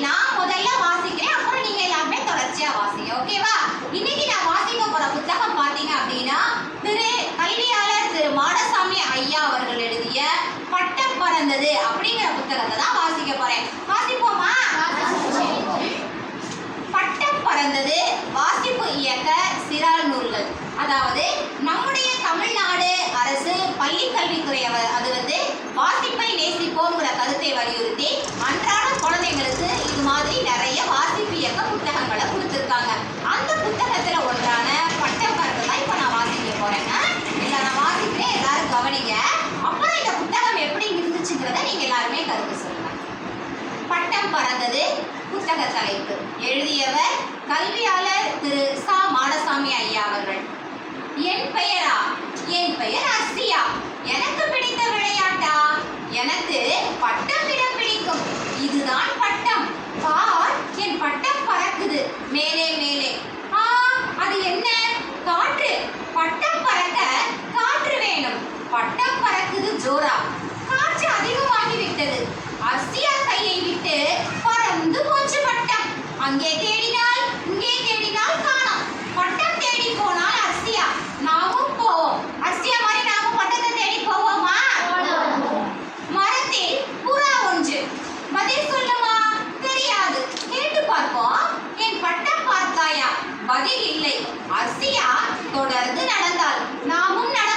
நான் முதல்ல வாசிக்கிறேன் அப்புறம் நீங்க எல்லாருமே தொடர்ச்சியா வாசிங்க ஓகேவா? இன்னைக்கு நான் வாசிக்க போற புத்தகம் பாத்தீங்க அப்படின்னா திரு கல்வியாளர் திரு மாடசாமி ஐயா அவர்கள் எழுதிய பட்டம் பறந்தது அப்படிங்கிற புத்தகத்தை தான் வாசிக்க போறேன். வாசிப்போமா? பட்டம் பறந்தது வாசிப்பு இயக்க சிறார் நூல்கள். அதாவது நம்முடைய தமிழ்நாடு அரசு பள்ளி கல்வித்துறை அது வந்து வாசிப்பை நேசிப்போங்கிற கருத்தை வலியுறுத்தி அன்றாட என் பெயரா? என் பெயர் அஸ்தியா எனக்கு பிடித்த விளையாட்டா? எனக்கு பட்டம் பட்டமிட பிடிக்கும். இதுதான் பட்டம். பார் என் பட்டம் பறக்குது. மேலே மேலே. ஆ அது என்ன? காற்று. பட்டம் பறக்க காற்று வேணும். பட்டம் பறக்குது ஜோரா. காற்று அதிகமாகிவிட்டது. அஸ்தியா கையை விட்டு பறந்து போச்சு பட்டம். அங்கே அசியா தொடர்ந்து நடந்தால் நாமும் நட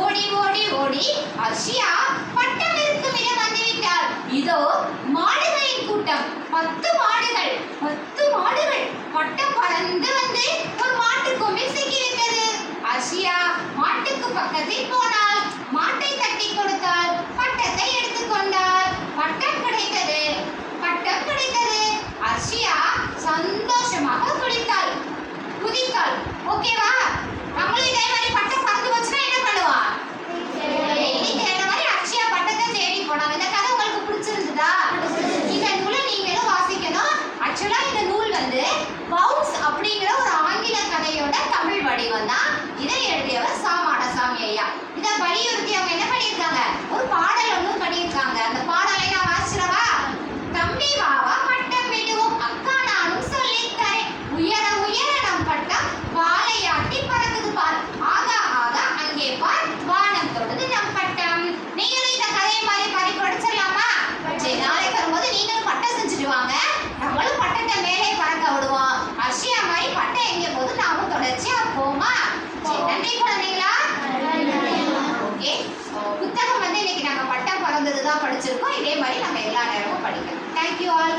ஓடி ஓடி ஓடி அர்ஷியா பட்டம் இருக்கும் இடம் வந்துவிட்டார் இதோ மாடுகளின் கூட்டம். பத்து மாடுகள் பத்து மாடுகள் பட்டம் பறந்து வந்து ஒரு மாட்டுக்கொம்பில் சிக்கிவிட்டது. அர்ஷியா மாட்டுக்கு பக்கத்தில் போன படிக்கும் போது நாமும் தொடர்ச்சியா போமா நன்றி குழந்தைங்களா ஓகே புத்தகம் வந்து இன்னைக்கு நாங்க பட்டம் பறந்ததுதான் படிச்சிருக்கோம். இதே மாதிரி நம்ம எல்லா நேரமும் படிக்கணும் தேங்க்யூ ஆல்